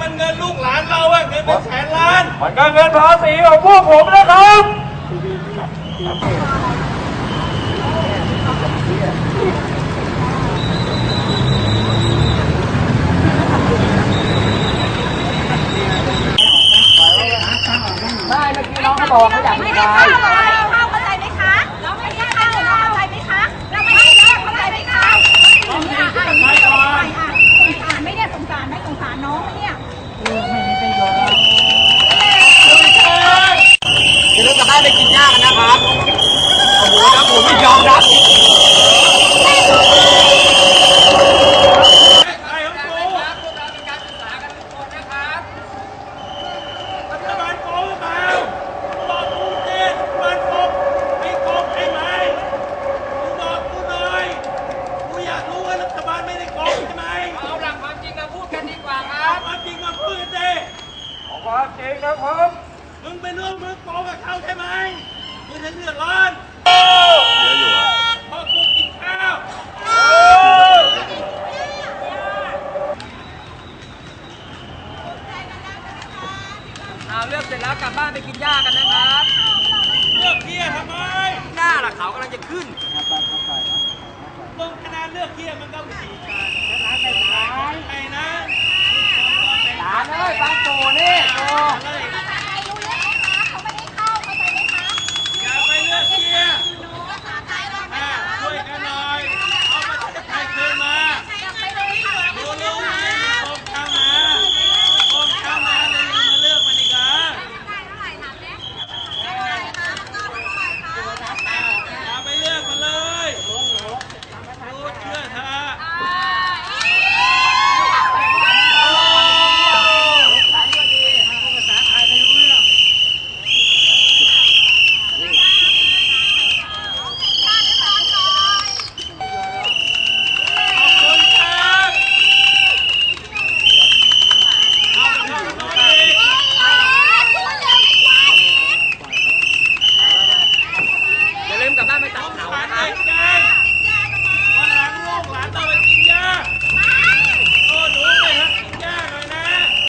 มันเงินลูกหลานเราอะเงินเป็นแสนล้าน มันก็เงินภาษีของพวกผมนะครับได้เมื่อกี้น้องเขาบอกเขาอยากไม่ได้ งมาพูดสิเอาความจริงนะครับ มึงเป็นเรื่องมึงโกงกับเขาใช่ไหมมึงจะเดือดร้อน เยอะอยู่อะ พอกูกินข้าว เอาเลือกเสร็จแล้วกลับบ้านไปกินหญ้ากันนะครับเลือกเที่ยทำไม หน้าล่ะเขากำลังจะขึ้นมึงคะแนนเลือกเที่ยมันก็วิธีการชนะไม่ได้ไม่